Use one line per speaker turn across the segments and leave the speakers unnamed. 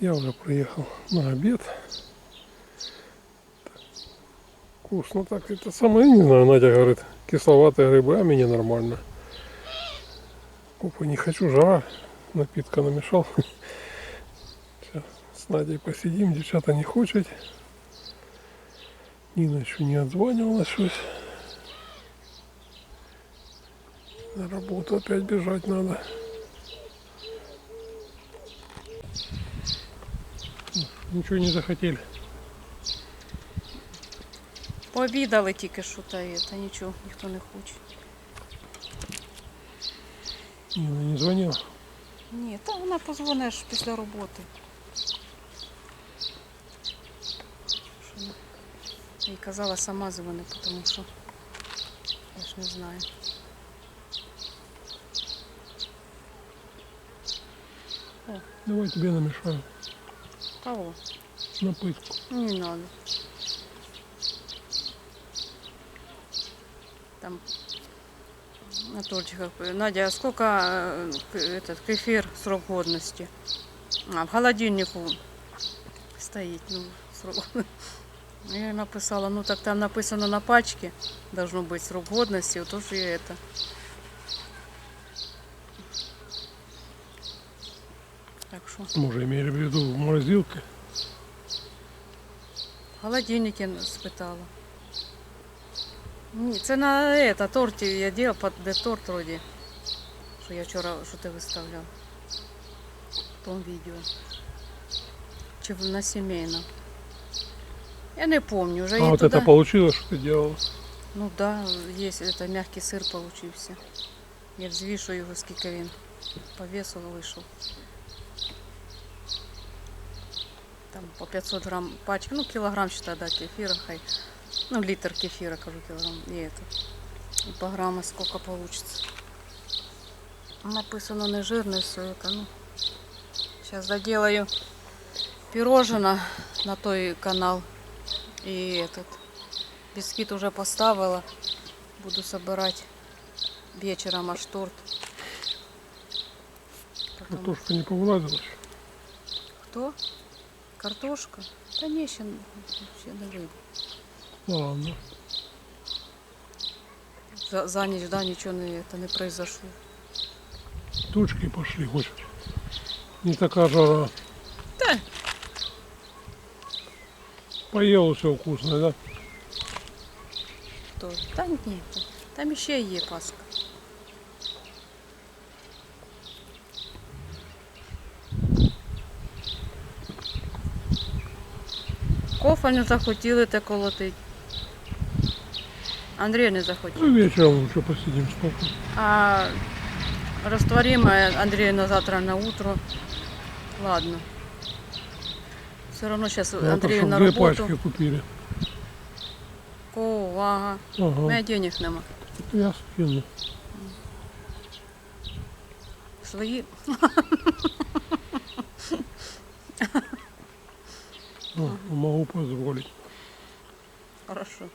Я уже приехал на обед. Вкусно так. Это самое, не знаю, Надя говорит, кисловатые грибы, а мне нормально. Опа, не хочу, жара. Напитка намешал. Сейчас с Надей посидим, девчата не хочет. Нина еще не отзванивалась. На работу опять бежать надо. Ничего не захотели.
Пообідали тільки що та, є, та нічого, ніхто не хоче.
Нина не звонила.
Ні, та вона позвониш після роботи. Що не- Я їй казала сама дзвони, тому що я ж не знаю.
Давай тебе намешаю
Кого?
напитку.
Не надо. Там на тортиках. Надя, а сколько э, этот кефир срок годности? А, в холодильнику стоит, ну, срок. Я ей написала, ну так там написано на пачке, должно быть срок годности, вот тоже я это. Так что.
Може, имели в виду в морозилке.
В холодильнике спитала. Ні, це на это, торті я діла, под де торт вроді. Що я вчора, що ти виставляв. В тому відео. Чи в- на сімейном. Я не помню, вже
А
я
вот
туди...
это получилось, что ты делала.
Ну да, є это, м'який сир получився. Я взвішу його, скільки він по весу вийшов. Там по 500 грам пачка, ну кілограм считай, да, кефира, хай. Ну, литр кефира, кажу, килограмм. И это. И по грамму сколько получится. Написано не жирное все это, ну. Сейчас доделаю пирожено на той канал. И этот. Бисквит уже поставила. Буду собирать вечером аж торт. Потом-
Картошка не повылазила еще.
Кто? Картошка? Да не, ще, ще не вийде.
Ладно.
За, за ніч, да, нічого не, это не произошло.
Тучки пошли, хочешь. Не такая жара.
Да.
Поел все вкусное, да?
То, та ні, та- там ще є паска. Кофа не захотіли те колотить. Андрій не захотів.
Ну, вечером еще посидим сколько.
А растворимое Андрею на завтра на утро. Ладно. Все равно сейчас
Надо,
Андрею
чтоб
на
две пачки купили.
О, ага. У мене денег нема.
Я скину.
Свої.
Ну, Могу позволить.
Хорошо.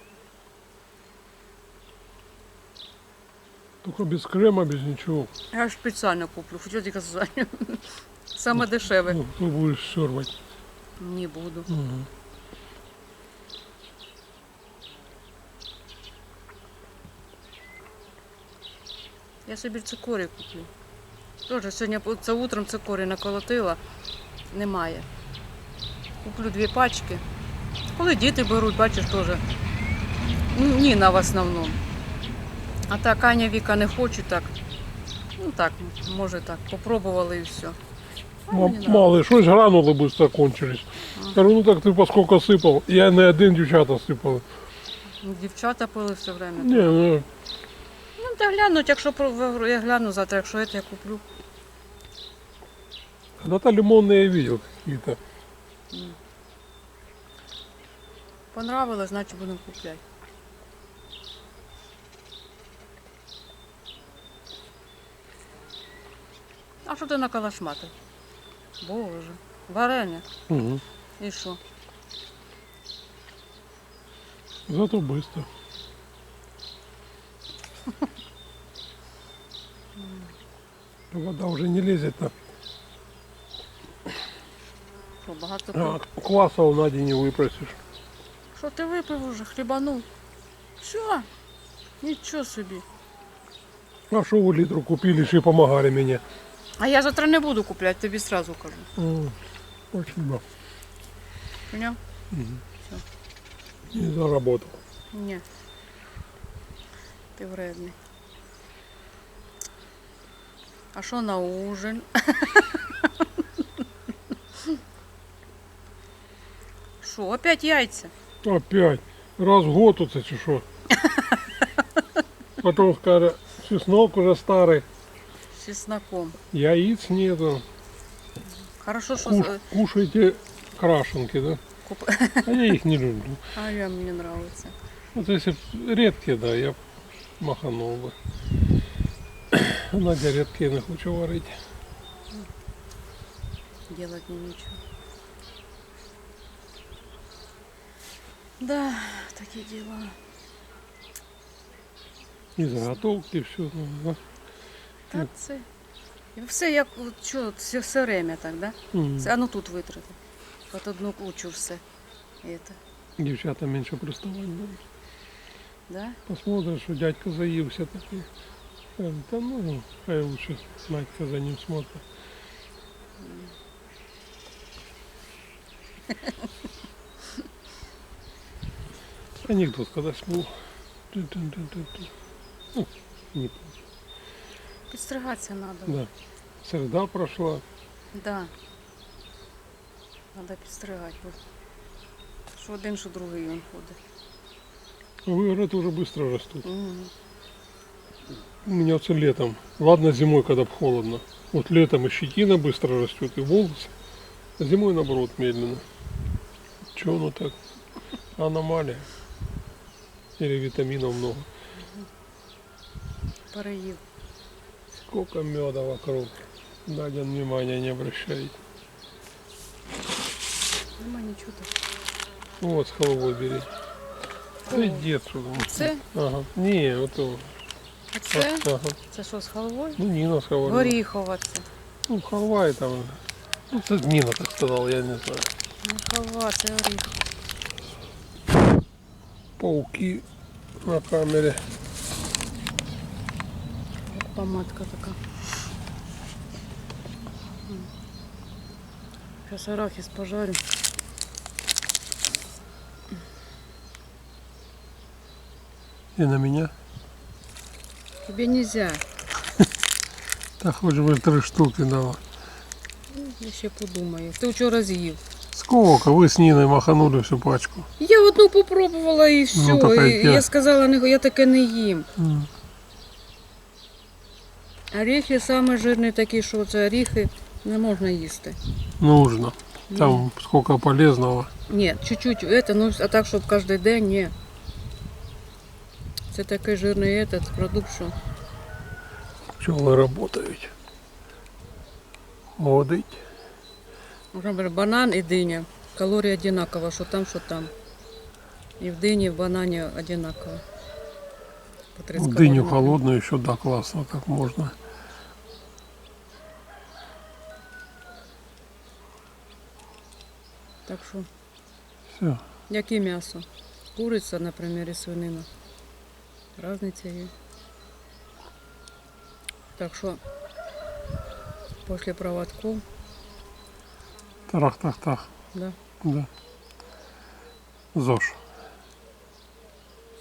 Только без крема, без ничего.
Я ж спеціально куплю, хочу тільки сказати. Саме дешеве.
Ну, ты будешь сорвать.
Не буду.
Ага.
Я собі цикорій куплю. Тоже сьогодні це утром цикорій наколотила. Немає. Куплю дві пачки. Коли діти беруть, бачиш, теж. Ну, Ніна в основному. А так Аня Віка не хочуть так. Ну так, може так, попробували і все. А
М- Мало, щось гранули быстро кончились. Кажу, ну так ти поскольку сипав. Я не один дівчата сипали.
Ну, Дівчата пили все время.
Ні, ну,
Ну, та глянуть, якщо про- я гляну завтра, якщо це я куплю.
когда-то лимонные я видел какие-то.
Понравилось, значить будемо купляти. А що ти накалашматив? Боже, варення.
Угу.
І що?
Зато быстро. Вода уже не лезет на
Що, багато
А,
пив?
кваса у Наді не випросиш.
Що ти випив уже, хлібанув? Що? Нічого собі.
А що ви літру купили, ще помагали мені.
А я завтра не буду купляти, тобі сразу кажу.
М, Спасибо.
Поняв?
Не заработал.
Ні. Ти вредний. А що на ужин? Що, опять яйця?
Опять. Раз в год оце чи що? Потом скаже, чеснок уже старий,
З чесноком.
яиц нету.
Хорошо, що
Куш, кушайте крашенки, да?
куп...
А я их не люблю.
А я мені нравиться.
Вот если б редкие, да, я б маханул бы. Надя редкие не хочу варить.
Делать не нічого. Да, такі діла.
И заготовки, все. Да.
Та це. І все як от що, все, все время так, да?
М.
Це, а ну тут витрати. От одну кучу все. Это,
Дівчата менше приставать будуть.
да?
Посмотришь, что дядька заївся такий. Та ну, хай лучше Надька за ним смотрит. Анекдот когда был. Ту-ту-ту-ту-ту. Ну, не помню.
Підстригатися треба.
Да. Среда прошла.
Да. Треба підстригати. бо Що один, що другий він ходить.
А Вы, говорят, уже быстро растут.
Мгм.
У меня все летом. Ладно, зимой, когда б холодно. Вот летом и щетина быстро растет, и волосы. А зимой, наоборот, медленно. Чего оно так? Аномалия. Или витаминов много.
Переїв.
Сколько меда вокруг. Надя внимания не обращает.
Нема нічого так.
Вот с головой бери. Да
О.
иди отсюда.
Це?
Ага. Не, вот то.
Оце?
Ага.
Це що, з халвою?
Ну, Нина сказала.
Горіхова це.
Ну, халва и там. Ну, это Нина так сказала, я не знаю.
Не халва, це горіх.
Пауки на камере.
Як помадка така. Зараз арахіс пожарю.
И на меня.
Тобі нельзя.
Так хоть бы три штуки дала.
Я ще подумаю. Ти вчора з'їв.
Сколько? Вы с Ниной маханули всю пачку.
Я одну попробувала і все.
Ну, така
і
як я.
я сказала, не, я таке не їм.
М.
Орехи саме жирні такі, що це орехи не можна їсти.
Нужно. Там сколько полезного.
Ні, чуть-чуть это, ну, а так, щоб кожен день, ні. Це такий жирний этот продукт, що
Пчелы работают. Водить.
Банан і диня. Калорії одинаково, що там, що там. І в дині, і в банані одинаково. По 30
Дыню холодную еще, да, классно, так можно.
Так що,
Все.
яке м'ясо? Куриця, наприклад, і свинина. Разниця є. Так що, після проводків,
Тарах-тах-тах.
да,
Да. ЗОЖ.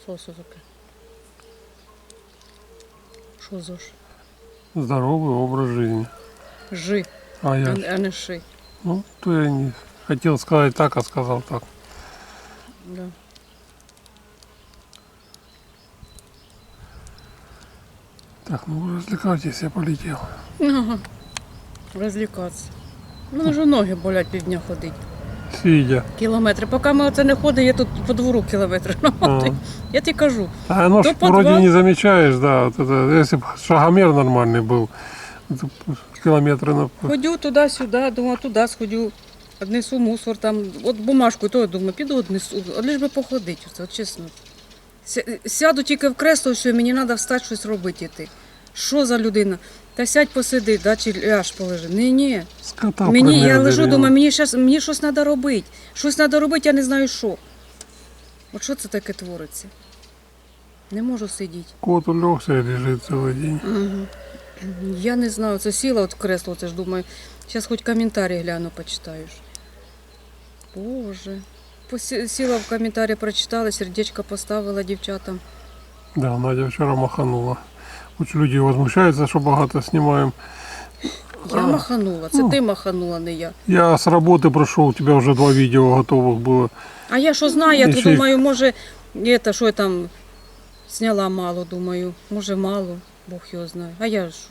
соусу таке. Що ж?
Здоровый образ жизни.
Жи,
А
а,
я,
а не ши.
ну, то я не хотел сказать так, а сказал так.
Да.
Так, ну вы развлекайтесь, я полетел.
Ага. Розвлікатися. Ну, вже ноги болять півдня ходить.
Сидя.
Кілометри. Поки ми оце не ходимо, я тут по двору кілометри намотую. Я тобі кажу.
А оно ж
То подвал.
вроде не замечаешь, да. Вот это, если бы шагомер нормальный был, это километры на...
Ходю туди-сюди, думаю, туди сходю. Однесу мусор там, от бумажку, то я думаю, піду однесу, от лиш би походити, оце, от чесно. Ся- Сяду тільки в кресло, все, мені треба встати щось робити. Йти. Що за людина? Та сядь посиди, да, чи ляж полежи. Ні, ні.
Скота
Мені, я лежу, думаю, мені, щас, мені щось треба робити. Щось треба робити, я не знаю що. От що це таке твориться? Не можу сидіти.
Кот улегся и лежит целый день.
Угу. Я не знаю, це сіла от в кресло, це ж думаю, зараз хоч коментарі гляну, почитаєш. Боже. Сіла в коментарі, прочитала, сердечко поставила дівчатам.
Да, Надя вчера маханула. Очень люди возмущаются, что богато снимаем.
Я
А.
маханула, це
Ну.
ти маханула, не я.
Я с работы прошел, у тебя уже два видео готовых было.
А я що знаю, я
І
то
ще й-
думаю, може, это, що я там зняла мало, думаю, може мало, Бог його знає. А я що?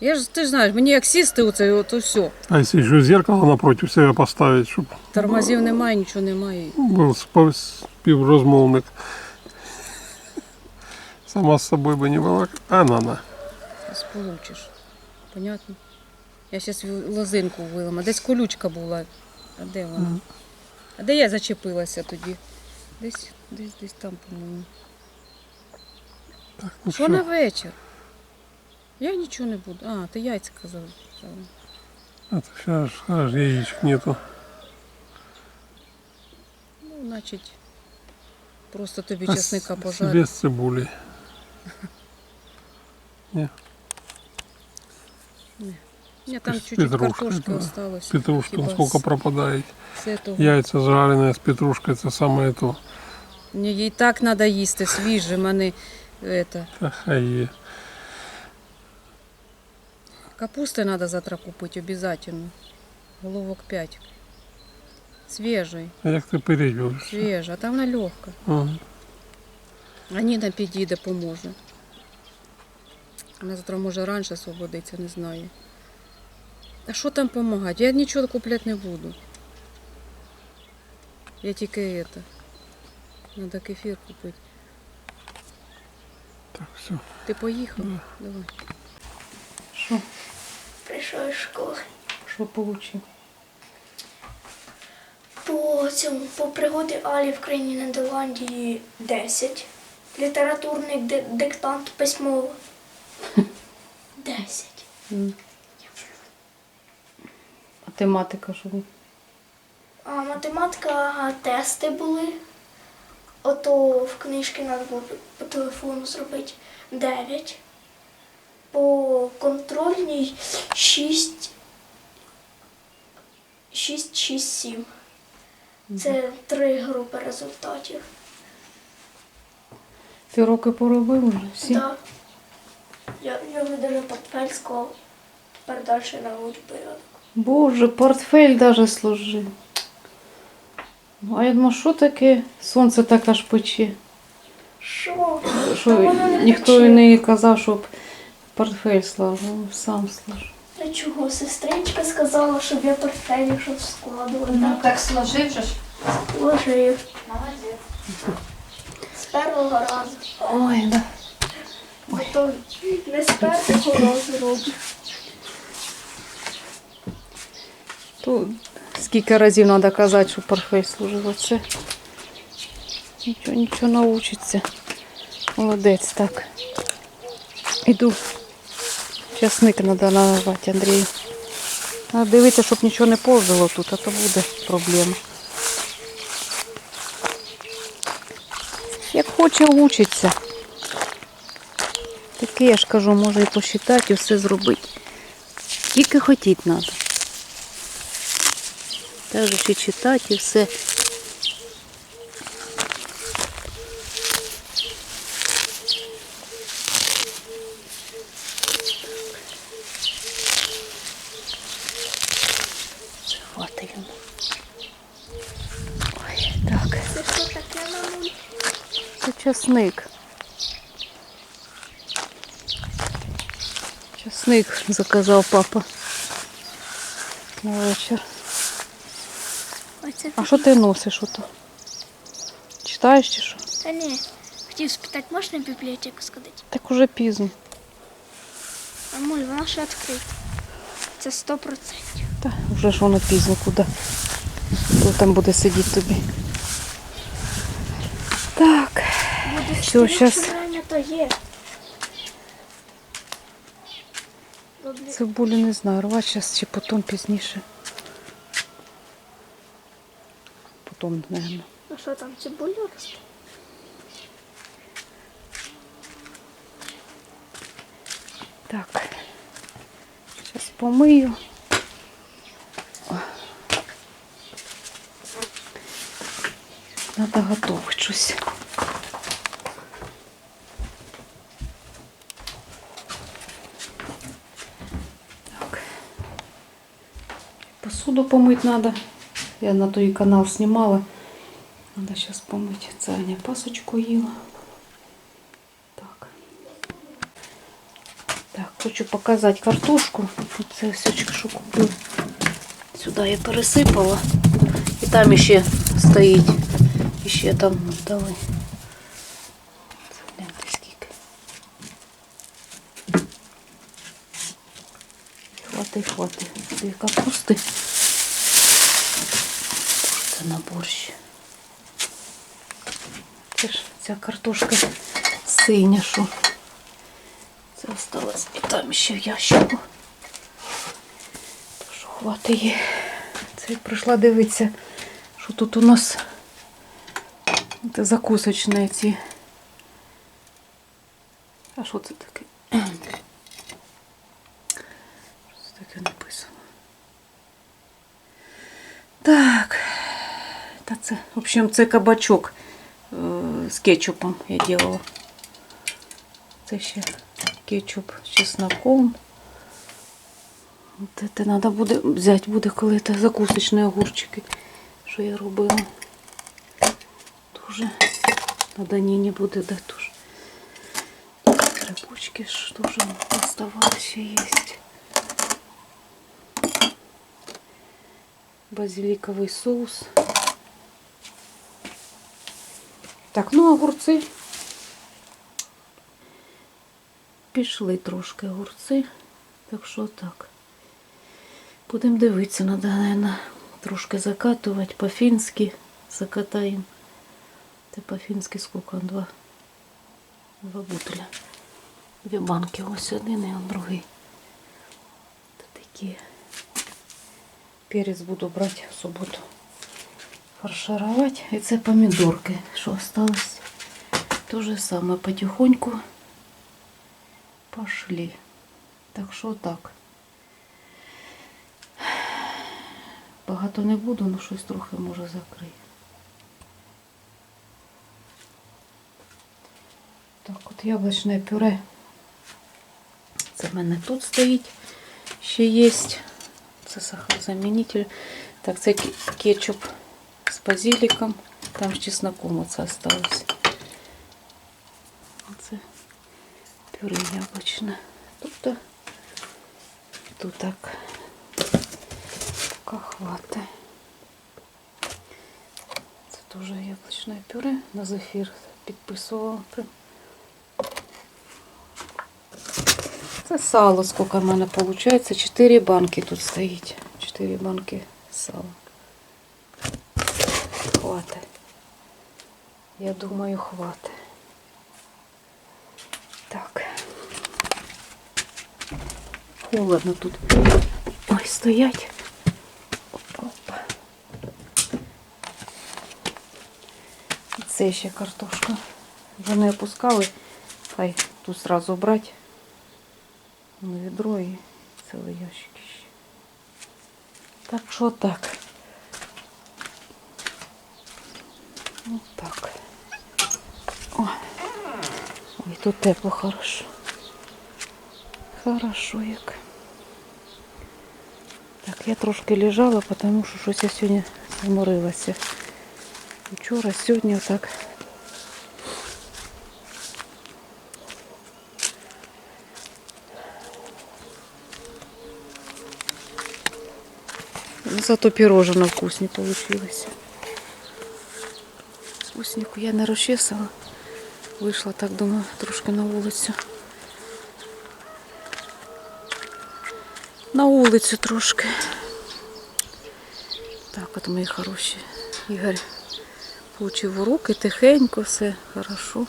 Я ж, ти ж знаєш, мені як сісти оце, от все.
А если еще зеркало напротив себя поставить, чтобы
Тормозів немає, нічого немає.
был співрозмовник. Сама с собой бы не была. А, на, на.
Зараз получиш. Понятно? Я зараз лозинку вилама. Десь колючка була. А де вона?
Мгм.
А де я зачепилася тоді? Десь, десь, десь там, по-моєму.
Ну,
Що
всё.
на вечір? Я нічого не буду. А, ти яйця казав. казала.
А то сейчас аж яичек нету.
Ну, значить, просто тобі
А
часника
с-
пожарю.
Без цибули.
Ні, там
з
чуть-чуть
петрушкою,
картошки
да.
осталось.
Петрушка
Хіба
сколько
з-
пропадает.
з этого.
Яйца жареные с петрушкой, это самое то.
Мені їй так треба їсти свіжим, а не это.
Ахае.
Капусти треба завтра купити обов'язково. Головок 5. Свіжий,
А як ти переть будеш?
свіжа, а там вона легка.
Ага.
А Ніна підійде, поможе. Вона завтра може раніше освободиться, не знаю. А що там допомагати? Я нічого купляти не буду. Я тільки это. Треба кефір купити.
Так, все.
Ти поїхав?
Да.
Давай. Що?
Прийшов із школи.
Що получив?
По цьому по пригоді Алі в країні Нідерландії 10. Літературний ди- диктант письмово. 10.
А тематика що?
А математика тести були. Ото в книжці треба було по телефону зробити 9. По контрольній 6. 6, 6, 7. Це три групи результатів.
Ти роки поробив вже всі?
Так. Я, я видала портфель склав. Тепер далі на порядок.
Боже, портфель даже служив. Ну, А я думаю, що таке сонце так аж пече.
Що?
Що
Та не
ніхто і не казав, щоб портфель служив, сам служив.
Та чого? Сестричка сказала, щоб я портфель щоб складувала.
Ну
Так,
так сложив же ж.
Ложив.
Молодець.
Першого разу.
Ой, да.
Бо то не з першого разу роблю.
То скільки разів треба казати, що портфель служив. Оце нічого, нічого научиться. Молодець, так. Іду. Часник треба наливати, Андрію. Треба дивитися, щоб нічого не повзало тут, а то буде проблема. Як хоче, учиться. Таке, я ж кажу, може і посчитати, і все зробити. Тільки хотіти треба. Теж і читати, і все. Хватить. Ой, так.
Це що таке мамуль?
Часник. Часник заказав папа на вечір.
Оце
А що ти носиш ото? Читаєш чи що?
Та ні. Хотів спитати, можна в бібліотеку сходити?
Так уже пізно.
Мамуль, вона ще відкрита. Це 100%.
Та вже ж воно пізно куди. Хто там буде сидіти тобі? Так.
Буде
Всё,
4
щас.
собрання, то є.
Цибулю не знаю, рвати зараз чи потім пізніше. Потім, мабуть.
А що там, цибуля росте?
Так. Зараз помию. Надо готовить щось. Посуду помыть надо. Я на той канал снимала. Надо сейчас помыть. Це Аня пасочку їла. Так. Так, хочу показати картошку. Це все, що купив. Сюди я пересипала. І там ще стоїть. І ще там дали. Це гляньте скільки. Хвати, хвати. Дві капусти. Це на борщ. Це ж ця картошка синя, що. Це осталось і там ще в ящику. Так що хватить її. Це прийшла дивитися, що тут у нас це закусочні ці. А що це таке? Що це таке написано? Так. Та це, в общем, це кабачок е, з кетчупом я делала. Це ще кетчуп з чесноком. Це треба буде взяти буде, коли це закусочні огурчики, що я робила. Дуже на Даніні буде де теж. Грибочки ж теж оставалось ще є. Базиликовий соус. Так, ну огурці. Пішли трошки огурці. Так що так. Будемо дивитися, треба, наверное, трошки закатувати по-фінськи. Закатаємо. Це по-фінськи скільки? Два. Два бутиля. Дві банки. Ось один і другий. Це такі. Перець буду брати в суботу. Фарширувати. І це помідорки, що осталось. То же саме потихоньку пошли. Так що так. Багато не буду, але щось трохи може закрию. Так, от яблучне пюре. Це в мене тут стоїть. Ще є. Це сахарозамінитель. Так, це кетчуп з базиліком. Там з чесноком оце осталось. Оце пюре яблучне. Тут, тут так. Хватить. Це теж яблучне пюре. На зефір підписувала. Це сало, скільки в мене виходить. Чотири банки тут стоїть. Чотири банки сала. Хватить. Я думаю, хватить. Так. Холодно тут. Ой, стоять. Опа. Це ще картошка. Не опускали. Хай тут сразу брати. Відро і цілий ящик ще. Так що так. Ось так. О. Ой, тут тепло хорошо. Хорошо як. Так, я трошки лежала, тому що щось я сьогодні зморилася. Вчора, сьогодні отак. Зато пирожено вкусне получилось. Вкуснику я не розчесала. Вийшла так, думаю, трошки на вулицю. На вулицю трошки. Так, от мої хороші. Ігор получив уроки тихенько, все хорошо.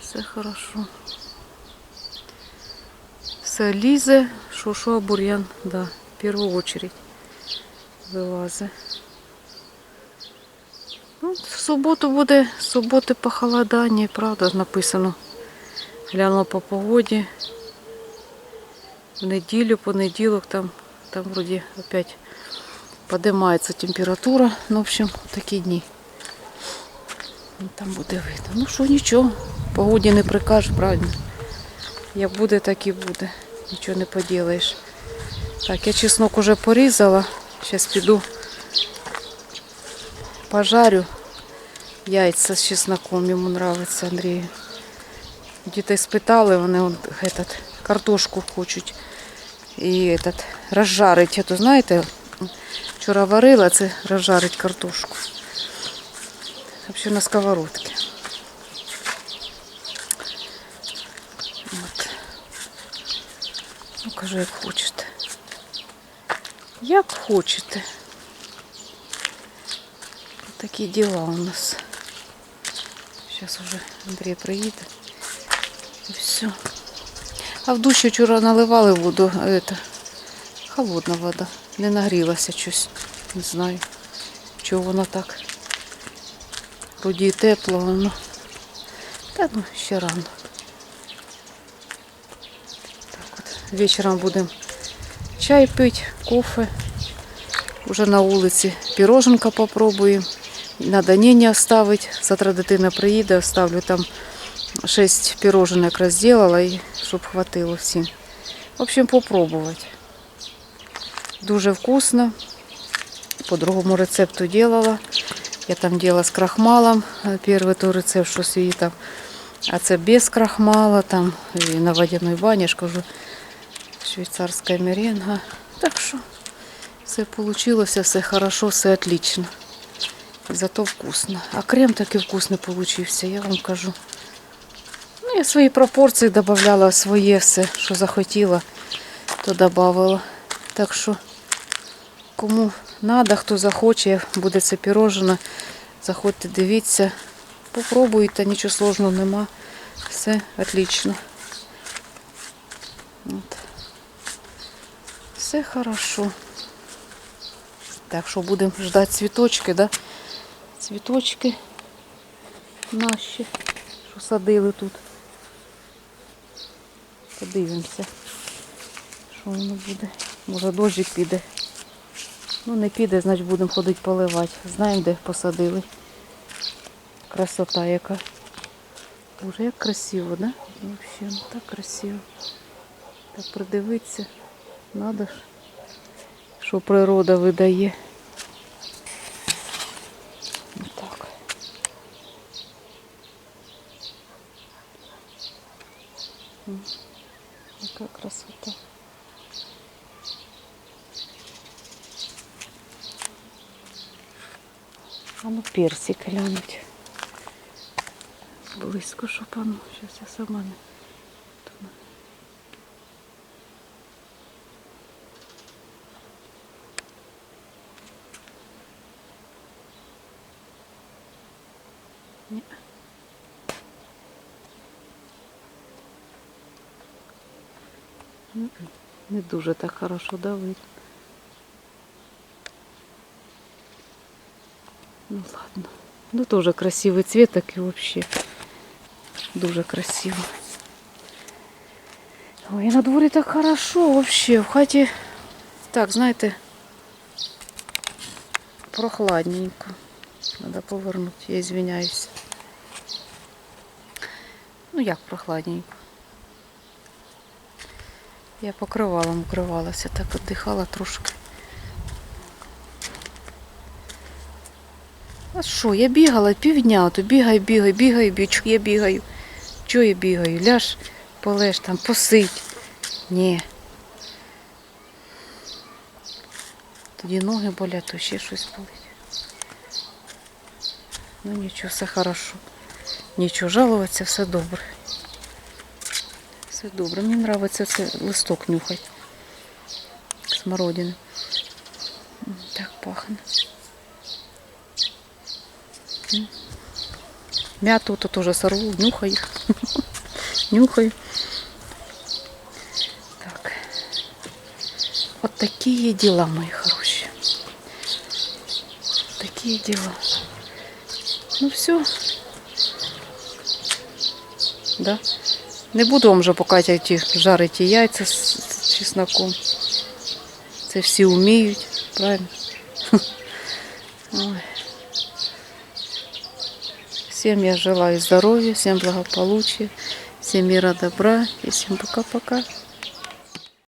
Все хорошо. Все лізе, а бур'ян, да, в першу очередь вилазить. Ну, в суботу буде, з суботи похолодання, правда, написано. Глянула по погоді. В неділю, понеділок там, там вроді опять поднимается температура. Ну, в общем, такі дні. Ну, Там буде видно. Ну що, нічого, погоді не прикажеш, правильно. Як буде, так і буде. Нічого не поділаєш. Так, я чеснок уже порізала. Зараз піду пожарю яйця з чесноком. Йому подобається Андрію. Дітей спитали, вони он, этот, картошку хочуть. І этот, розжарить. То знаєте, вчора варила, це розжарить картошку. Взагалі на сковородці. От. Ну, кажу, як хочете. Як хочете. Такі діла у нас. Зараз уже Андрій приїде. І все. А в душі вчора наливали воду, это, холодна вода. Не нагрілася щось. Не знаю, чого воно так. Вроді і тепло, воно. Та ну, ще рано. Так от. Вечором будемо чай пити, кофе. Уже на вулиці піроженка попробуємо. Надо Нині оставити. Завтра дитина приїде, оставлю там шесть пироженок якраз зробила, і щоб хватило всім. В общем, попробувати. Дуже вкусно. По другому рецепту делала. Я там делала з крахмалом. Перший той рецепт, що свій там. А це без крахмала, там і на водяной бані, я ж кажу, швейцарська меренга. Так що все вийшло, все хорошо, все отлично. Зато вкусно. А крем таки вкусний получився, я вам кажу. Ну, я свої пропорції додавала, своє все, що захотіла, то додавала. Так що, кому треба, хто захоче, буде це пірожено, заходьте, дивіться, попробуйте, нічого сложного нема. Все отлично. От. Все хорошо. Так що будемо ждати цвіточки, да? Цвіточки наші, що садили тут. Подивимося, що воно буде. Може дощик піде. Ну не піде, значить будемо ходити поливати. Знаємо, де посадили. Красота яка. Боже, як красиво, да? Взагалі, ну так красиво. Так придивитися. Надо ж, що природа видає. Яка красота. А ну персик глянуть. Близько, щоб а ну, зараз я сама не. Не дуже так хорошо да, видно. Ну ладно. Ну тоже красивый цвет такий вообще. Дуже красиво. Ой, на дворі так хорошо вообще. В хаті, так, знаєте, прохладненько. Надо повернути, я извиняюсь. Ну як прохладненько. Я покривалом укривалася, так віддихала трошки. А що, я бігала півдня, то бігай, бігай, бігай, чого я бігаю. Чого я бігаю? Ляж, полеж там, посидь. Ні. Тоді ноги болять, то ще щось болить. Ну нічого, все хорошо. Нічого, жалуватися, все добре. Все добре. Мені подобається це листок нюхати. Смородини. М, Так пахне. М. М'яту то теж сорву, нюхаю. Нюхаю. Так. Такие дела, мої хороші. Такие дела. Ну все. Не буду вам вже показувати ті жариті яйця з, чесноком. Це всі вміють, правильно? Ой. Всем я желаю здоровья, всем благополучия, всем мира, добра и всем пока-пока.